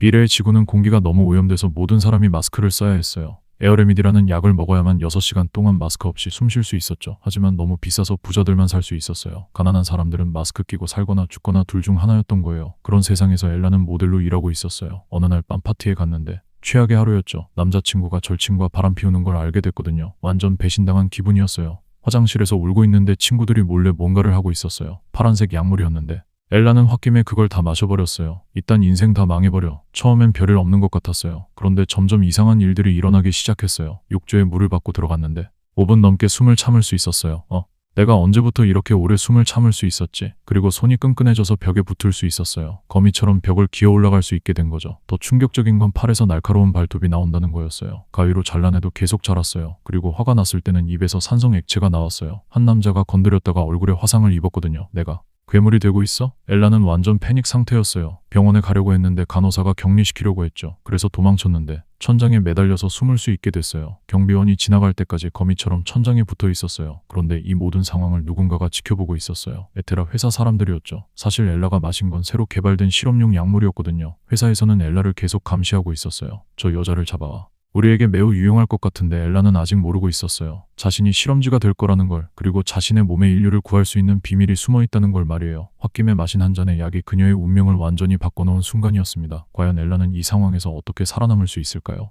미래의 지구는 공기가 너무 오염돼서 모든 사람이 마스크를 써야 했어요. 에어레미디라는 약을 먹어야만 6시간 동안 마스크 없이 숨 쉴 수 있었죠. 하지만 너무 비싸서 부자들만 살 수 있었어요. 가난한 사람들은 마스크 끼고 살거나 죽거나 둘 중 하나였던 거예요. 그런 세상에서 엘라는 모델로 일하고 있었어요. 어느 날 밤 파티에 갔는데 최악의 하루였죠. 남자친구가 절친과 바람 피우는 걸 알게 됐거든요. 완전 배신당한 기분이었어요. 화장실에서 울고 있는데 친구들이 몰래 뭔가를 하고 있었어요. 파란색 약물이었는데 엘라는 홧김에 그걸 다 마셔버렸어요. 일단 인생 다 망해버려. 처음엔 별일 없는 것 같았어요. 그런데 점점 이상한 일들이 일어나기 시작했어요. 욕조에 물을 받고 들어갔는데 5분 넘게 숨을 참을 수 있었어요. 어? 내가 언제부터 이렇게 오래 숨을 참을 수 있었지? 그리고 손이 끈끈해져서 벽에 붙을 수 있었어요. 거미처럼 벽을 기어 올라갈 수 있게 된 거죠. 더 충격적인 건 팔에서 날카로운 발톱이 나온다는 거였어요. 가위로 잘라내도 계속 자랐어요. 그리고 화가 났을 때는 입에서 산성 액체가 나왔어요. 한 남자가 건드렸다가 얼굴에 화상을 입었거든요. 내가. 괴물이 되고 있어? 엘라는 완전 패닉 상태였어요. 병원에 가려고 했는데 간호사가 격리시키려고 했죠. 그래서 도망쳤는데 천장에 매달려서 숨을 수 있게 됐어요. 경비원이 지나갈 때까지 거미처럼 천장에 붙어 있었어요. 그런데 이 모든 상황을 누군가가 지켜보고 있었어요. 에테라 회사 사람들이었죠. 사실 엘라가 마신 건 새로 개발된 실험용 약물이었거든요. 회사에서는 엘라를 계속 감시하고 있었어요. 저 여자를 잡아와. 우리에게 매우 유용할 것 같은데 엘라는 아직 모르고 있었어요. 자신이 실험지가 될 거라는 걸, 그리고 자신의 몸의 인류를 구할 수 있는 비밀이 숨어 있다는 걸 말이에요. 홧김에 마신 한 잔의 약이 그녀의 운명을 완전히 바꿔놓은 순간이었습니다. 과연 엘라는 이 상황에서 어떻게 살아남을 수 있을까요?